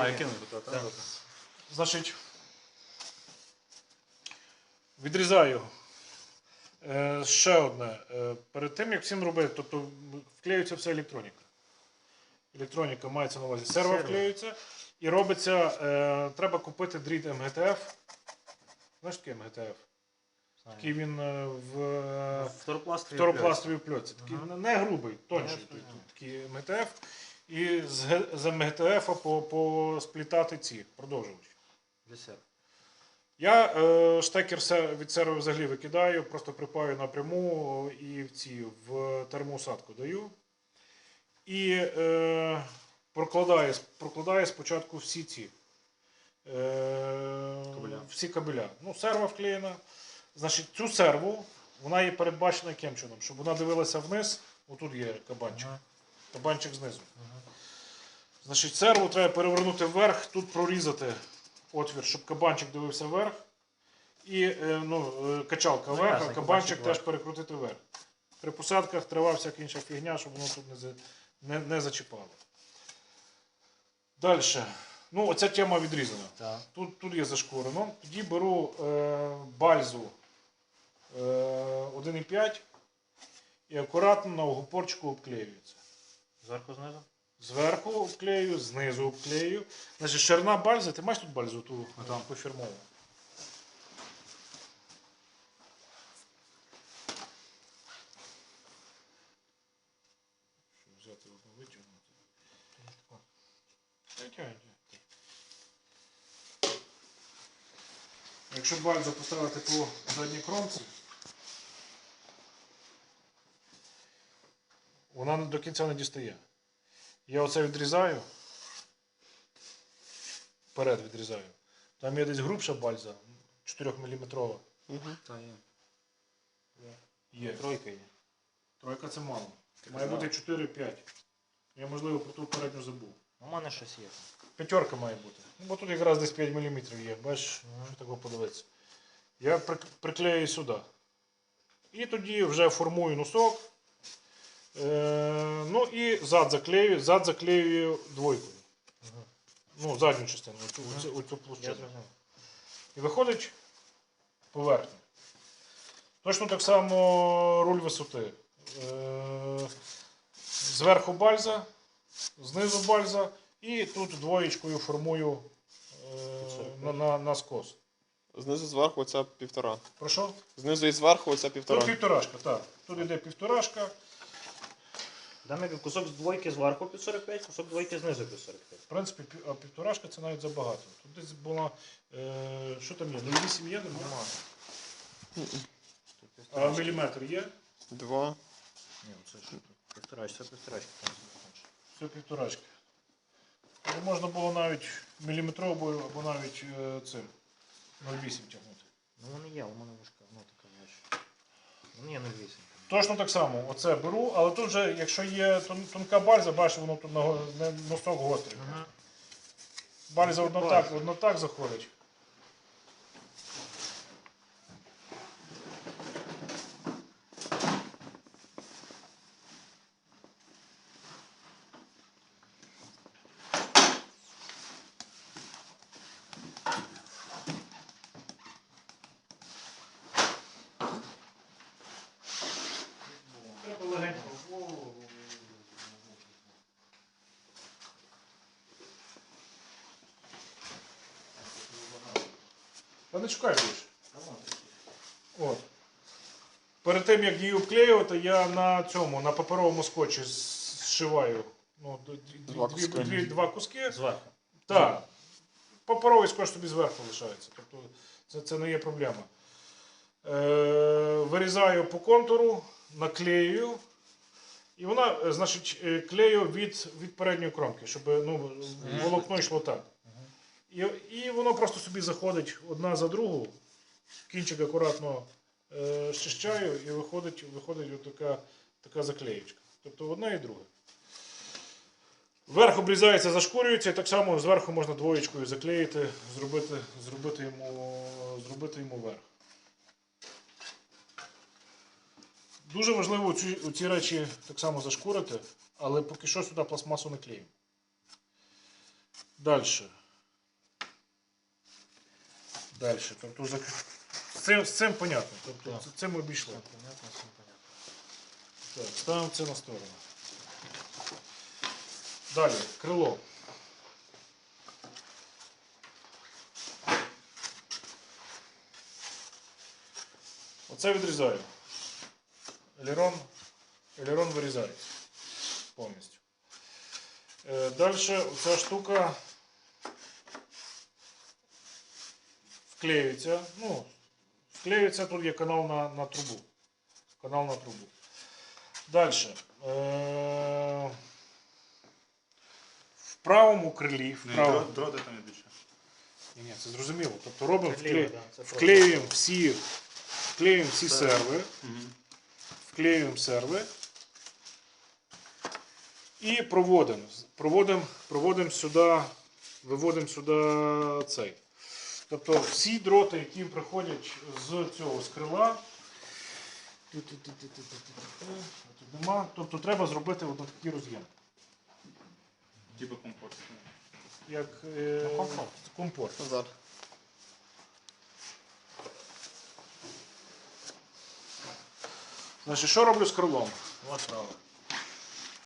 А, я кинув туди, так? Значить, відрізаю. Е, ще одне. Е, перед тим, як всім робити, тобто вклеюється вся електроніка. Електроніка мається на увазі Серво. вклеюється. І робиться, е, треба купити дріт МГТФ. Знаєш таке МГТФ? Такий він е, в е, Второпластові. Второпластовий пльоці. Такий Ага. не грубий, тонший. Я той- знаю. Такий МТФ. І з, з МГТФ по, посплітати ці продовжувачі. Я е, штекер від серви взагалі викидаю, просто припаю напряму і в ці в термоусадку даю. І е, прокладаю, прокладаю спочатку всі ці е, Кабеля. всі кабеля. Ну, серва вклеєна. Значить, цю серву вона є передбачена яким чином, щоб вона дивилася вниз. Отут є кабанчик. Ага. Кабанчик знизу. Значить, серву треба перевернути вверх, тут прорізати отвір, щоб кабанчик дивився вверх. І е, ну, е, качалка Ну, вверх, а кабанчик кабанчик теж перекрутити вверх. При посадках трава всяка інша фігня, щоб воно тут не, не, не зачіпало. Далі. Ну, оця тема відрізана. Так. Тут, тут є зашкурено. Тоді беру е, бальзу е, 1,5 і акуратно на огупорчику обклеюється. Зверху знизу? Зверху обклею, знизу обклею. Значить, ширина бальзи, ти маєш тут бальзу ту Отам. пофірмову? Щоб взяти одну. Витягнути. Якщо бальзу поставити по задній кромці, вона до кінця не дістає. Я оце відрізаю. Вперед відрізаю. Там є десь грубша бальза, 4 мм. Так, є. Є. Тройка є. Тройка це мало. Має бути 4-5. Я, можливо, про ту передню забув. У мене щось є. П'ятерка має бути. Ну, бо тут якраз десь 5 мм є. Бачиш, що такого подивитися. Я приклею сюди. І тоді вже формую носок. І зад заклею, зад заклеюю двойкою. Ну, задню частину, оцю, оцю, оцю площину. І виходить поверхня. Точно так само руль висоти. Е, Зверху бальза, знизу бальза, і тут двоєчкою формую е, на, на, на скос. Знизу зверху оця півтора. Прошу? Знизу і зверху оця Тут півтора. півторашка, так. Тут йде півторашка. Там є кусок з двойки зверху під 45, кусок двойки знизу під 45. В принципі, а півторашка це навіть забагато. Тут десь була. Е, що там є? 0,8 є, немає? А міліметр є? Два. Ні, це що? Півторачка, це півторачка. Все півторачки. Ну, можна було навіть міліметровою або навіть е, цим 0,8 тягнути. Ну вони є, у мене важка, ну така бачу. Вони є 0,8. Точно так само, оце беру, але тут же, якщо є тон- тонка бальза, бачиш, воно тут на го- носок гострий. Бальза одно так, одно так заходить. Треба легенько. Та не чекай більше. От. Перед тим, як її обклеювати, я на цьому, на паперовому скотчі зшиваю ну, Два дві- куски. дві- два куски. Зверху. Так. Паперовий скотч тобі зверху лишається. Тобто це, це не є проблема. Е, вирізаю по контуру, наклею. І вона, е, значить, е, клею від, від передньої кромки, щоб ну, волокно йшло так. І, і воно просто собі заходить одна за другу. Кінчик акуратно е, щищаю і виходить, виходить отака, така заклеєчка. Тобто одна і друга. Верх обрізається, зашкурюється, і так само зверху можна двоєчкою заклеїти, зробити, зробити, йому, зробити йому верх. Дуже важливо ці, ці речі так само зашкурити, але поки що сюди пластмасу не клеїмо. Далі. Далі. Тобто з, цим, з цим понятно. Тобто Так. з цим ми обійшли. Все понятно, все понятно. Так, ставимо це на сторону. Далі, крило. Оце відрізаю. Елерон, елерон вирізається повністю. Е, далі оця штука вклеюється. Ну, вклеюється, тут є канал на, на трубу. Канал на трубу. Далі. Е- в правому крилі. В Ну, правому, дро- Дроти там більше. ні, ні, це зрозуміло. Тобто робимо, Це вкле... да, вклеюємо всі, вклеюємо всі серви, вклеюємо серви і проводимо. Проводимо, проводимо сюди, виводимо сюди цей. Тобто всі дроти, які приходять з цього з крила. Тут нема. Тобто треба зробити от такий роз'єм. Типу комфорт. Як е, Ну, комфорт. комфорт. Назад. Значить, що роблю з крилом? От право.